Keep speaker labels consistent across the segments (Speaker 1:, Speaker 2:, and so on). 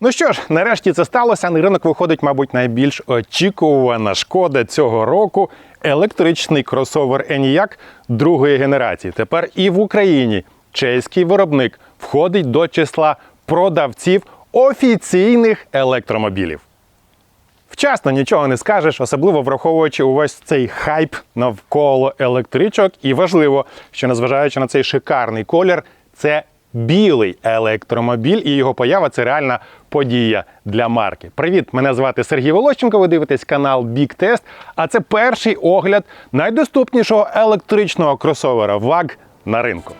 Speaker 1: Ну що ж, нарешті це сталося. На ринок виходить, мабуть, найбільш очікувана шкода цього року електричний кросовер ENIAC другої генерації. Тепер і в Україні чеський виробник входить до числа продавців офіційних електромобілів. Вчасно нічого не скажеш, особливо враховуючи увесь цей хайп навколо електричок. І важливо, що незважаючи на цей шикарний колір, це білий електромобіль, і його поява це реальна подія для марки. Привіт! Мене звати Сергій Волощенко. Ви дивитесь канал Big Test, А це перший огляд найдоступнішого електричного кросовера ВАГ на ринку.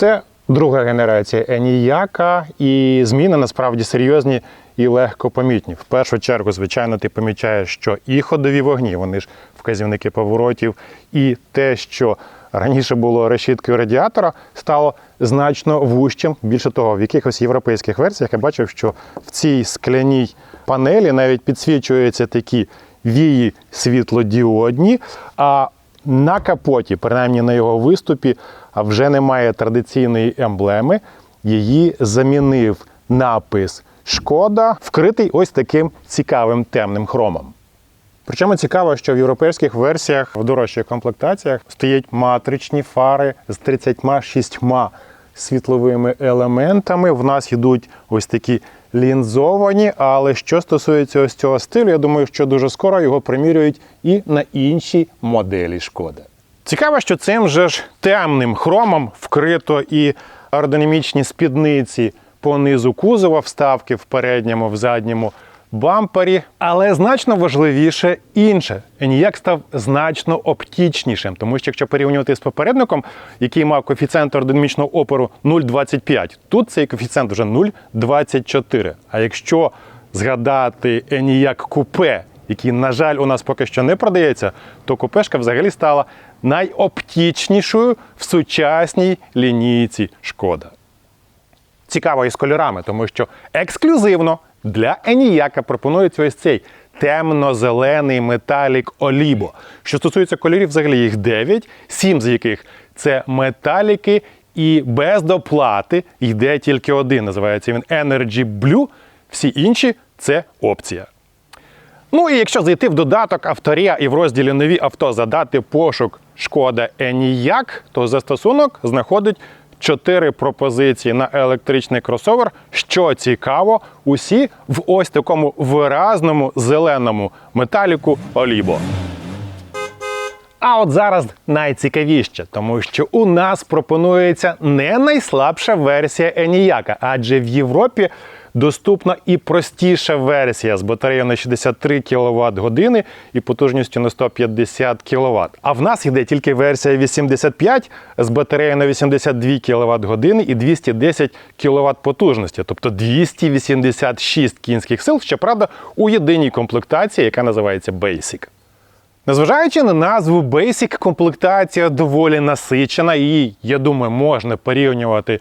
Speaker 1: Це друга генерація Еніяка, і зміни насправді серйозні і легко помітні. В першу чергу, звичайно, ти помічаєш, що і ходові вогні, вони ж вказівники поворотів, і те, що раніше було решіткою радіатора, стало значно вужчим. Більше того, в якихось європейських версіях я бачив, що в цій скляній панелі навіть підсвічуються такі вії світлодіодні. а на капоті, принаймні на його виступі, а вже немає традиційної емблеми. Її замінив напис Шкода, вкритий ось таким цікавим темним хромом. Причому цікаво, що в європейських версіях в дорожчих комплектаціях стоять матричні фари з 36 світловими елементами. В нас йдуть ось такі лінзовані. Але що стосується ось цього стилю, я думаю, що дуже скоро його примірюють і на інші моделі шкоди. Цікаво, що цим же ж темним хромом вкрито і аеродинамічні спідниці по низу кузова, вставки в передньому, в задньому бампері. Але значно важливіше інше. Еніяк став значно оптічнішим, тому що якщо порівнювати з попередником, який мав коефіцієнт аеродинамічного опору 0,25, тут цей коефіцієнт вже 0,24. А якщо згадати Еніяк купе, який, на жаль, у нас поки що не продається, то купешка взагалі стала найоптічнішою в сучасній лінійці шкода. Цікаво і з кольорами, тому що ексклюзивно для Еніяка пропонується ось цей темно-зелений металік Олібо. Що стосується кольорів, взагалі їх 9, 7 з яких це металіки, і без доплати йде тільки один. Називається він Energy Blue. Всі інші це опція. Ну і якщо зайти в додаток Авторія і в розділі Нові авто задати пошук Шкода Еніяк, то застосунок знаходить чотири пропозиції на електричний кросовер. Що цікаво, усі в ось такому виразному зеленому металіку Олібо. А от зараз найцікавіше, тому що у нас пропонується не найслабша версія Еніяка, адже в Європі доступна і простіша версія з батареєю на 63 кВт години і потужністю на 150 кВт. А в нас йде тільки версія 85 з батареєю на 82 кВт години і 210 кВт потужності, тобто 286 кінських сил, щоправда, у єдиній комплектації, яка називається Basic. Незважаючи на назву Basic, комплектація доволі насичена, і я думаю, можна порівнювати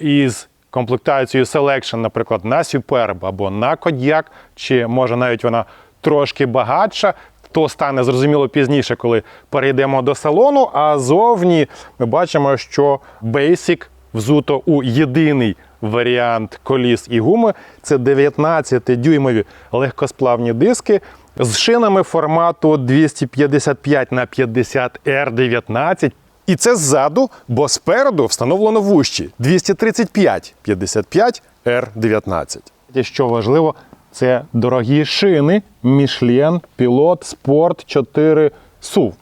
Speaker 1: із комплектацією Selection, наприклад, на Superb або на Kodiaq, чи може навіть вона трошки багатша. То стане зрозуміло пізніше, коли перейдемо до салону. А зовні ми бачимо, що Basic взуто у єдиний варіант коліс і гуми. Це 19-дюймові легкосплавні диски з шинами формату 255 на 50 R19. І це ззаду, бо спереду встановлено вущі 235 55 R19. І Що важливо, це дорогі шини Michelin Pilot Sport 4 SUV.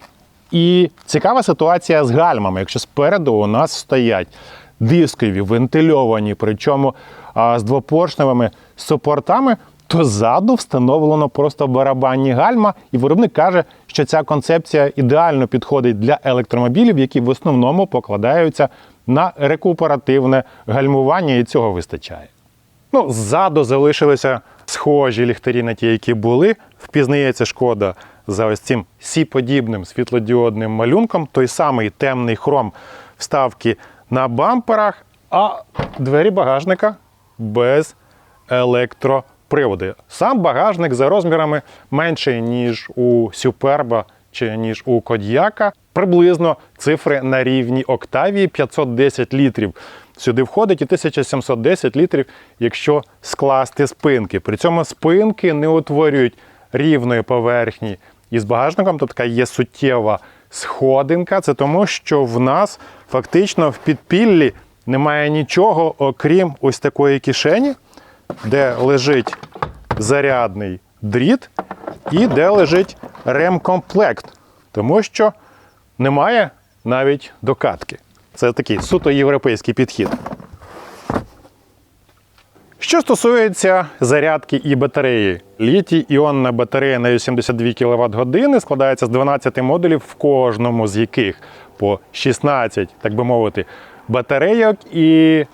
Speaker 1: І цікава ситуація з гальмами. Якщо спереду у нас стоять дискові, вентильовані, причому а, з двопоршневими супортами, то ззаду встановлено просто барабанні гальма, і виробник каже, що ця концепція ідеально підходить для електромобілів, які в основному покладаються на рекуперативне гальмування, і цього вистачає. Ну, ззаду залишилися схожі ліхтарі на ті, які були. Впізнається шкода за ось цим сі-подібним світлодіодним малюнком. Той самий темний хром вставки на бамперах, а двері багажника без електроприводу. Сам багажник за розмірами менший, ніж у Сюперба чи ніж у Кодьяка. Приблизно цифри на рівні Октавії 510 літрів. Сюди входить і 1710 літрів, якщо скласти спинки. При цьому спинки не утворюють рівної поверхні із багажником, то така є суттєва сходинка. Це тому, що в нас фактично в підпіллі немає нічого, окрім ось такої кишені, де лежить зарядний дріт і де лежить ремкомплект, тому що немає навіть докатки. Це такий суто європейський підхід. Що стосується зарядки і батареї, літій іонна батарея на 82 кВт години складається з 12 модулів, в кожному з яких по 16, так би мовити, батарейок. І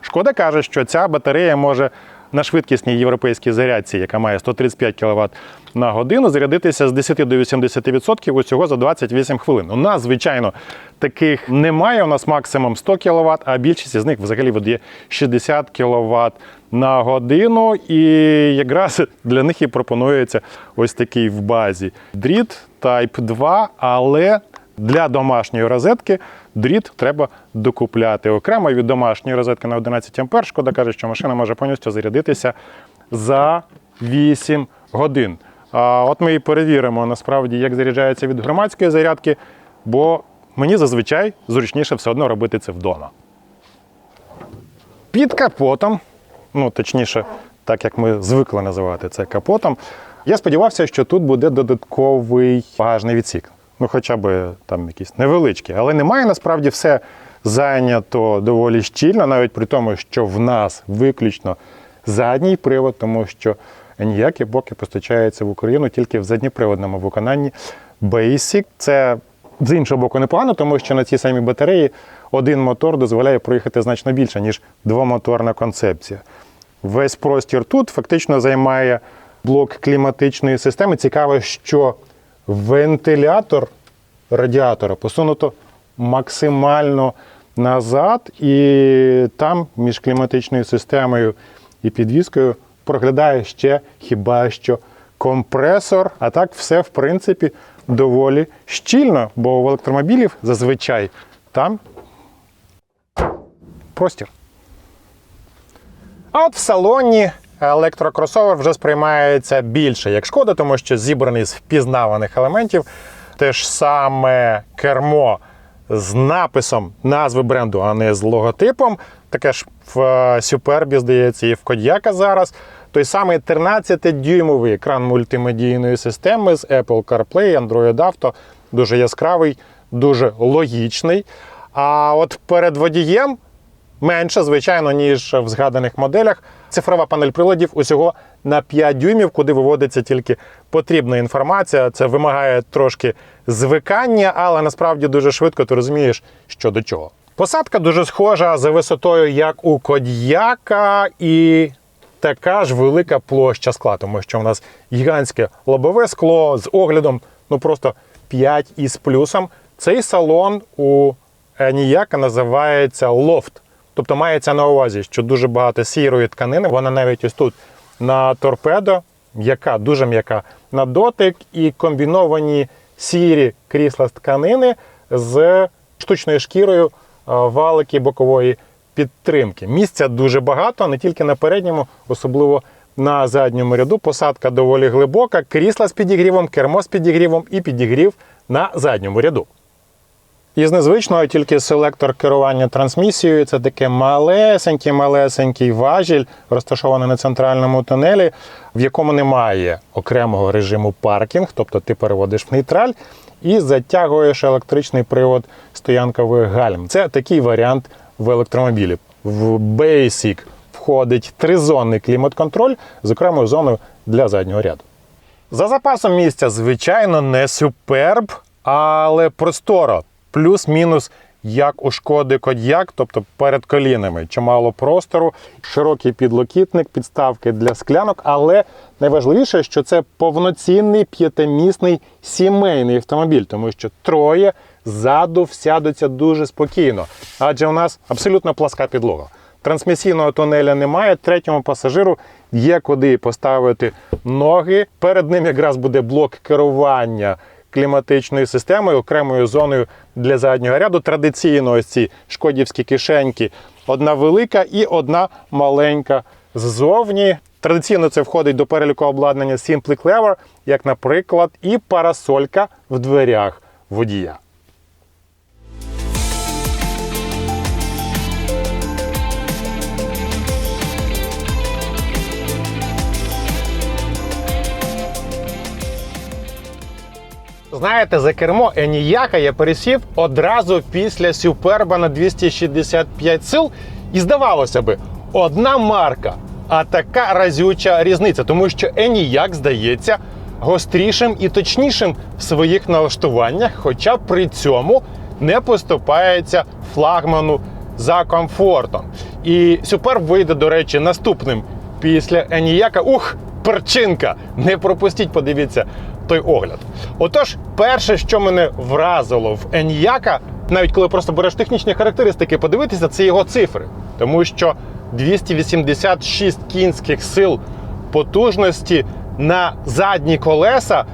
Speaker 1: шкода каже, що ця батарея може на швидкісній європейській зарядці, яка має 135 кВт на годину, зарядитися з 10 до 80% усього за 28 хвилин. У нас, звичайно, таких немає. У нас максимум 100 кВт, а більшість з них взагалі видає 60 кВт на годину. І якраз для них і пропонується ось такий в базі дріт Type 2, але для домашньої розетки дріт треба докупляти окремо від домашньої розетки на 11 А. Шкода каже, що машина може повністю зарядитися за 8 годин. А от ми і перевіримо насправді, як заряджається від громадської зарядки, бо мені зазвичай зручніше все одно робити це вдома. Під капотом, ну точніше, так як ми звикли називати це капотом, я сподівався, що тут буде додатковий багажний відсік. Ну, хоча б там якийсь невеличкий. Але немає насправді все зайнято доволі щільно, навіть при тому, що в нас виключно задній привод, тому що ніякі боки постачаються в Україну тільки в задніприводному виконанні Basic. Це з іншого боку непогано, тому що на цій самій батареї один мотор дозволяє проїхати значно більше, ніж двомоторна концепція. Весь простір тут фактично займає блок кліматичної системи. Цікаво, що вентилятор радіатора посунуто максимально назад, і там між кліматичною системою і підвіскою проглядає ще хіба що компресор. А так все, в принципі, доволі щільно, бо в електромобілів зазвичай там простір. А от в салоні електрокросовер вже сприймається більше як шкода, тому що зібраний з впізнаваних елементів. Те ж саме кермо з написом назви бренду, а не з логотипом. Таке ж в Супербі, здається, і в Кодьяка зараз. Той самий 13-дюймовий екран мультимедійної системи з Apple CarPlay, Android Auto. Дуже яскравий, дуже логічний. А от перед водієм менше, звичайно, ніж в згаданих моделях. Цифрова панель приладів усього на 5 дюймів, куди виводиться тільки потрібна інформація. Це вимагає трошки звикання, але насправді дуже швидко ти розумієш, що до чого. Посадка дуже схожа за висотою, як у Кодьяка, і така ж велика площа скла, тому що у нас гігантське лобове скло з оглядом, ну просто 5 із плюсом. Цей салон у Ніяка називається лофт. Тобто мається на увазі, що дуже багато сірої тканини, вона навіть ось тут на торпедо, м'яка, дуже м'яка на дотик, і комбіновані сірі крісла з тканини з штучною шкірою е, валики бокової підтримки. Місця дуже багато, не тільки на передньому, особливо на задньому ряду. Посадка доволі глибока, крісла з підігрівом, кермо з підігрівом і підігрів на задньому ряду. Із незвичного тільки селектор керування трансмісією. Це таке малесенький, малесенький важіль, розташований на центральному тунелі, в якому немає окремого режиму паркінг, тобто ти переводиш в нейтраль і затягуєш електричний привод стоянкових гальм. Це такий варіант в електромобілі. В Basic входить тризонний клімат-контроль з окремою зоною для заднього ряду. За запасом місця, звичайно, не суперб, але просторо. Плюс-мінус як у шкоди Код'як, тобто перед колінами, чимало простору, широкий підлокітник, підставки для склянок, але найважливіше, що це повноцінний п'ятимісний сімейний автомобіль, тому що троє ззаду всядуться дуже спокійно, адже у нас абсолютно пласка підлога. Трансмісійного тунеля немає. Третьому пасажиру є куди поставити ноги. Перед ним якраз буде блок керування кліматичною системою, окремою зоною для заднього ряду. Традиційно ось ці шкодівські кишеньки. Одна велика і одна маленька ззовні. Традиційно це входить до переліку обладнання Simply Clever, як, наприклад, і парасолька в дверях водія. Знаєте, за кермо Еніяка я пересів одразу після Суперба на 265 сил. І здавалося би, одна марка, а така разюча різниця, тому що Еніяк здається гострішим і точнішим в своїх налаштуваннях, хоча при цьому не поступається флагману за комфортом. І Суперб вийде, до речі, наступним після Еніяка. Ух, перчинка! Не пропустіть, подивіться той огляд. Отож, перше, що мене вразило в Еніяка, навіть коли просто береш технічні характеристики, подивитися, це його цифри. Тому що 286 кінських сил потужності на задні колеса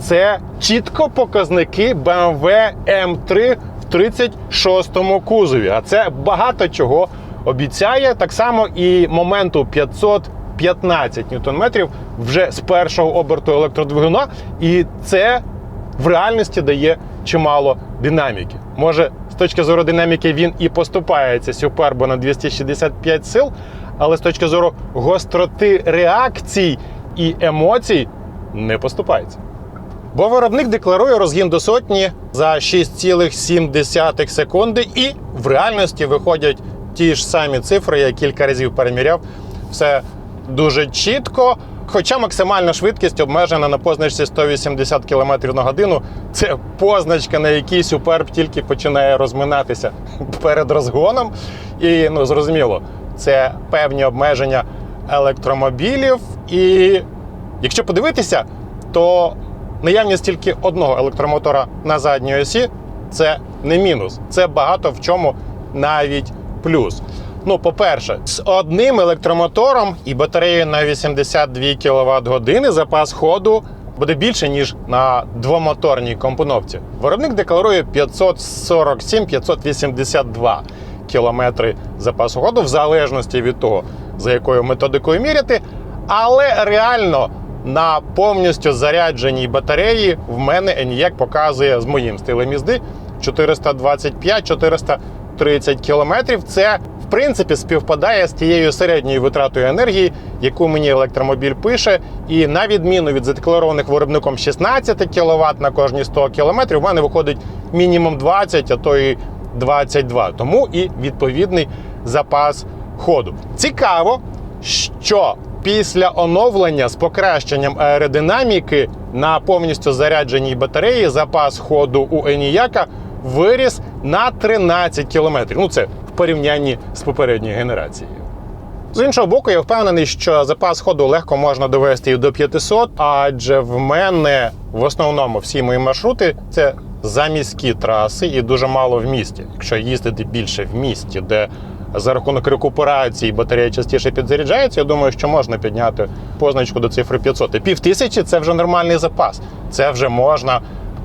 Speaker 1: це чітко показники BMW M3 в 36-му кузові. А це багато чого обіцяє. Так само і моменту 515 ньютон-метрів вже з першого оберту електродвигуна, і це в реальності дає чимало динаміки. Може, з точки зору динаміки він і поступається Супербо на 265 сил, але з точки зору гостроти реакцій і емоцій не поступається. Бо виробник декларує розгін до сотні за 6,7 секунди, і в реальності виходять ті ж самі цифри, я кілька разів переміряв. Все дуже чітко. Хоча максимальна швидкість обмежена на позначці 180 км на годину. Це позначка, на якій суперб тільки починає розминатися перед розгоном. І ну зрозуміло, це певні обмеження електромобілів. І якщо подивитися, то наявність тільки одного електромотора на задній осі це не мінус. Це багато в чому навіть плюс. Ну, по-перше, з одним електромотором і батареєю на 82 кВт години запас ходу буде більше, ніж на двомоторній компоновці. Виробник декларує 547-582 кілометри запасу ходу, в залежності від того, за якою методикою міряти. Але реально на повністю зарядженій батареї в мене ENIAC показує з моїм стилем їзди 425-430 кілометрів. Це принципі співпадає з тією середньою витратою енергії, яку мені електромобіль пише. І на відміну від задекларованих виробником 16 кВт на кожні 100 км, у мене виходить мінімум 20, а то і 22. Тому і відповідний запас ходу. Цікаво, що після оновлення з покращенням аеродинаміки на повністю зарядженій батареї запас ходу у Еніяка виріс на 13 кілометрів. Ну це порівнянні з попередньою генерацією. З іншого боку, я впевнений, що запас ходу легко можна довести і до 500, адже в мене в основному всі мої маршрути це заміські траси і дуже мало в місті. Якщо їздити більше в місті, де за рахунок рекуперації батарея частіше підзаряджається, я думаю, що можна підняти позначку до цифри 500. І пів тисячі це вже нормальний запас. Це вже можна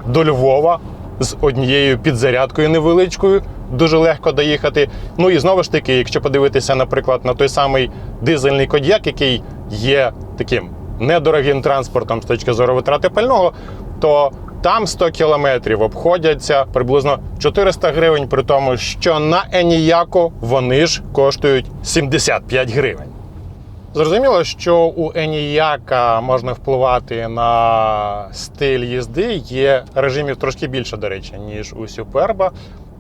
Speaker 1: до Львова з однією підзарядкою невеличкою. Дуже легко доїхати. Ну і знову ж таки, якщо подивитися, наприклад, на той самий дизельний кодьяк, який є таким недорогим транспортом з точки зору витрати пального, то там 100 кілометрів обходяться приблизно 400 гривень, при тому, що на Еніяку вони ж коштують 75 гривень. Зрозуміло, що у Еніяка можна впливати на стиль їзди. Є режимів трошки більше, до речі, ніж у Суперба.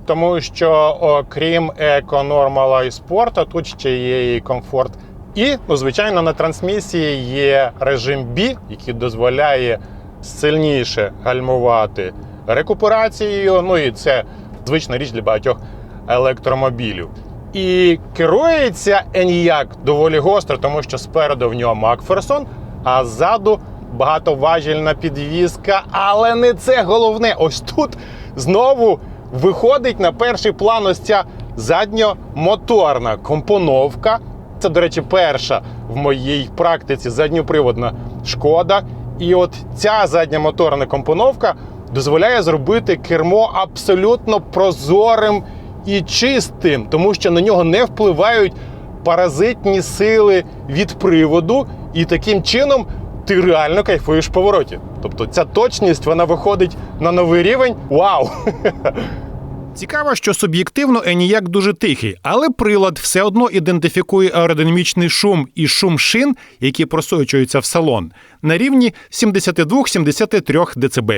Speaker 1: Тому що, окрім еко-нормала і спорту, тут ще є і комфорт. І, ну, звичайно, на трансмісії є режим B, який дозволяє сильніше гальмувати рекуперацією. Ну і це звична річ для багатьох електромобілів. І керується Еніяк доволі гостро, тому що спереду в нього Макферсон, а ззаду багатоважільна підвізка. Але не це головне. Ось тут знову виходить на перший план ось ця задньомоторна компоновка. Це, до речі, перша в моїй практиці задньоприводна шкода. І от ця задньомоторна компоновка дозволяє зробити кермо абсолютно прозорим і чистим, тому що на нього не впливають паразитні сили від приводу, і таким чином ти реально кайфуєш в повороті. Тобто ця точність вона виходить на новий рівень. Вау!
Speaker 2: Цікаво, що суб'єктивно Еніяк дуже тихий, але прилад все одно ідентифікує аеродинамічний шум і шум шин, які просочуються в салон, на рівні 72-73 дБ.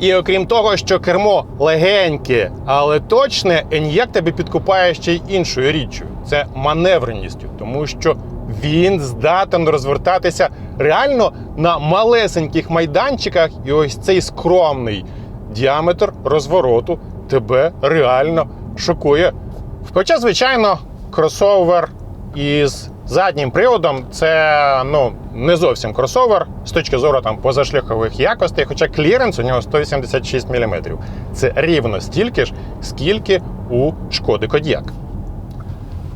Speaker 1: І окрім того, що кермо легеньке, але точне, Еніяк тебе підкупає ще й іншою річчю це маневреністю, тому що він здатен розвертатися реально на малесеньких майданчиках, і ось цей скромний діаметр розвороту тебе реально шокує. Хоча, звичайно, кросовер із заднім приводом це ну не зовсім кросовер з точки зору там позашляхових якостей, хоча кліренс у нього 186 мм. Це рівно стільки ж, скільки у шкоди Кодіак.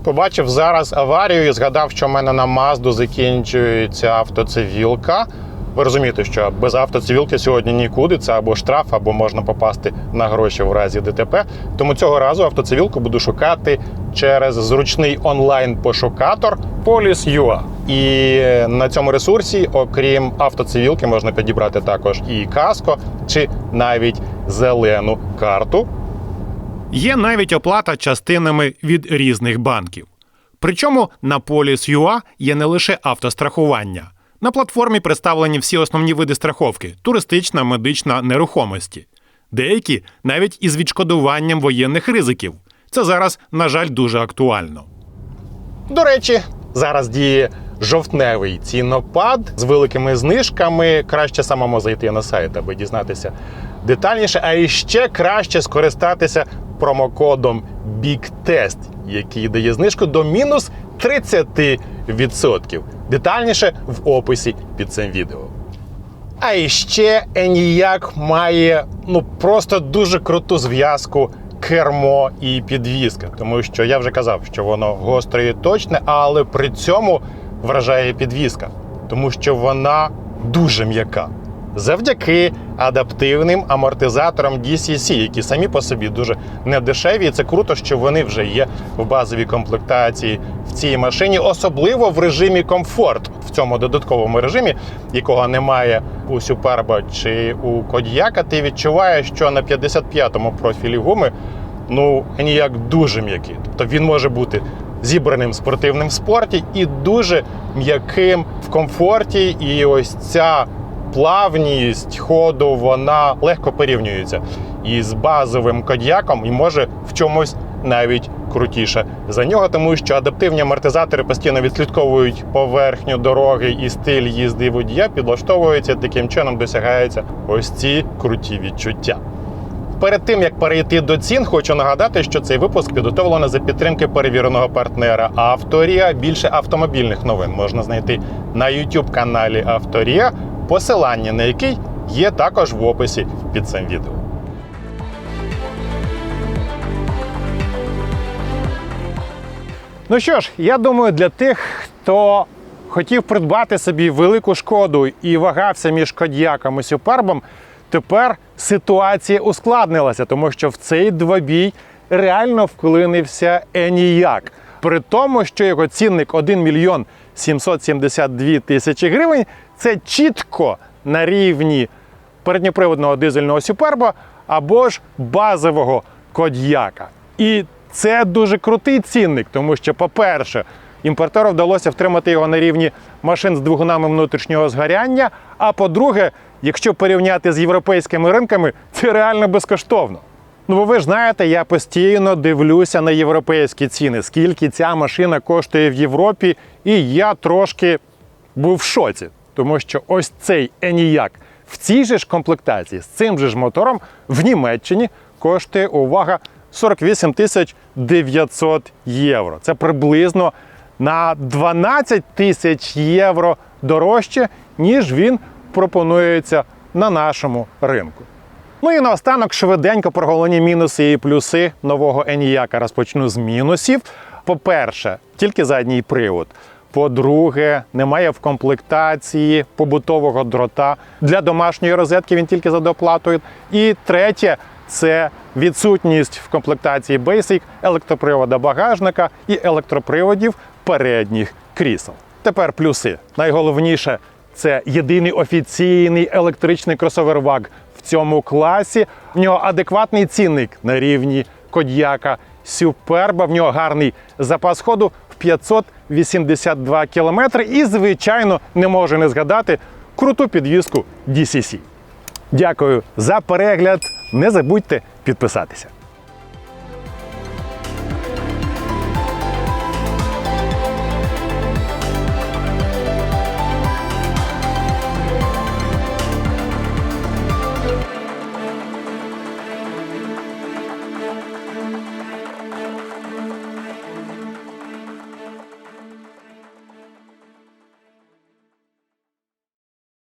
Speaker 1: Побачив зараз аварію і згадав, що в мене на Мазду закінчується автоцивілка. Ви розумієте, що без автоцивілки сьогодні нікуди. Це або штраф, або можна попасти на гроші в разі ДТП. Тому цього разу автоцивілку буду шукати через зручний онлайн-пошукатор Police.ua. І на цьому ресурсі, окрім автоцивілки, можна підібрати також і каско, чи навіть зелену карту.
Speaker 2: Є навіть оплата частинами від різних банків. Причому на Police.ua є не лише автострахування. На платформі представлені всі основні види страховки туристична, медична, нерухомості. Деякі навіть із відшкодуванням воєнних ризиків. Це зараз, на жаль, дуже актуально.
Speaker 1: До речі, зараз діє жовтневий цінопад з великими знижками. Краще самому зайти на сайт, аби дізнатися детальніше, а іще краще скористатися промокодом BIGTEST, який дає знижку до мінус 30%. Детальніше в описі під цим відео. А іще Еніяк має ну просто дуже круту зв'язку кермо і підвізка. Тому що я вже казав, що воно гостре і точне, але при цьому вражає підвізка, тому що вона дуже м'яка. Завдяки адаптивним амортизаторам DCC, які самі по собі дуже недешеві. І це круто, що вони вже є в базовій комплектації в цій машині, особливо в режимі комфорт, в цьому додатковому режимі, якого немає у Суперба чи у Кодіяка. Ти відчуваєш, що на 55-му профілі гуми ну ніяк дуже м'який. Тобто він може бути зібраним спортивним в спорті і дуже м'яким в комфорті. І ось ця плавність ходу вона легко порівнюється із базовим кодіаком і може в чомусь навіть крутіше за нього, тому що адаптивні амортизатори постійно відслідковують поверхню дороги і стиль їзди водія, підлаштовуються таким чином досягаються ось ці круті відчуття. Перед тим як перейти до цін, хочу нагадати, що цей випуск підготовлено за підтримки перевіреного партнера Авторія. Більше автомобільних новин можна знайти на youtube каналі Авторія, посилання на який є також в описі під цим відео. Ну що ж, я думаю, для тих, хто хотів придбати собі велику шкоду і вагався між кодіаком і супербом, тепер ситуація ускладнилася, тому що в цей двобій реально вклинився Еніяк. При тому, що його цінник 1 мільйон 772 тисячі гривень, це чітко на рівні передньоприводного дизельного суперба або ж базового кодьяка. І це дуже крутий цінник, тому що, по-перше, імпортеру вдалося втримати його на рівні машин з двигунами внутрішнього згоряння. А по-друге, якщо порівняти з європейськими ринками, це реально безкоштовно. Ну, ви ж знаєте, я постійно дивлюся на європейські ціни, скільки ця машина коштує в Європі, і я трошки був в шоці, тому що ось цей Еніяк в цій же ж комплектації з цим же ж мотором в Німеччині коштує увага 48 тисяч 900 євро. Це приблизно на 12 тисяч євро дорожче, ніж він пропонується на нашому ринку. Ну і наостанок швиденько про головні мінуси і плюси нового Еніяка. Розпочну з мінусів. По-перше, тільки задній привод. По-друге, немає в комплектації побутового дрота для домашньої розетки. Він тільки за доплатою. І третє це відсутність в комплектації Basic електропривода багажника і електроприводів передніх крісел. Тепер плюси. Найголовніше це єдиний офіційний електричний кросовер ВАГ в цьому класі. В нього адекватний цінник на рівні Кодьяка Сюперба. В нього гарний запас ходу 582 кілометри. І, звичайно, не можу не згадати круту підвізку DCC. Дякую за перегляд. Не забудьте підписатися.